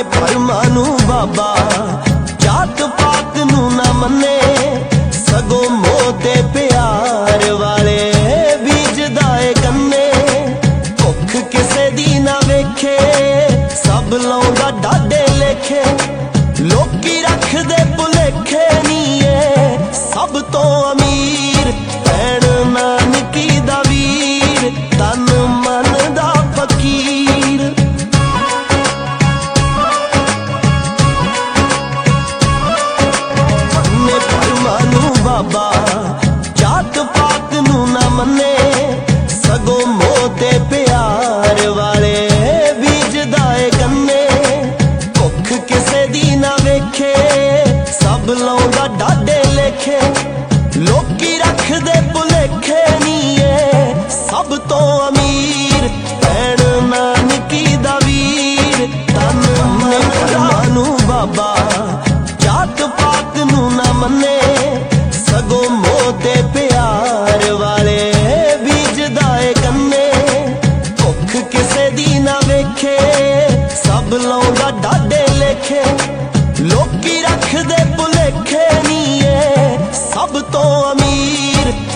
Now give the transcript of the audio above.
ਮੰਨੇ ਭਰਮਾਂ ਨੂੰ ਬਾਬਾ। ਜਾਤ ਪਾਤ ਨੂੰ ਨਾ ਮੰਨੇ, ਸਗੋ ਮੋਹ ਤੇ ਪਿਆਰ ਵਾਲੇ ਬੀਜਦਾ ਏ ਕੰਨੇ। ਭੁੱਖ ਕਿਸੇ ਦੀ ਨਾ ਵੇਖੇ, ਸਭ ਲਾਉਂਦਾ ਡਾਡੇ ਲੇਖੇ। ਲੋਕੀ ਰੱਖਦੇ ਲਾਉਂਦਾ ਡਾਡੇ ਲੋਕੀ ਰੱਖਦੇ ਭੁਲੇਖੇ ਨਹੀਂ ਸਭ ਤੋਂ ਜਾਤ ਪਾਤ ਨੂੰ ਨਾ ਮੰਨੇ। ਸਗੋਂ ਮੋਤੇ ਪਿਆਰ ਵਾਲੇ ਬੀਜਦਾ ਭੁੱਖ ਕਿਸੇ ਦੀ ਨਾ ਵੇਖੇ। ਸਭ ਲਾਉਂਦਾ ਡਾਡੇ ਲੇਖੇ। amiir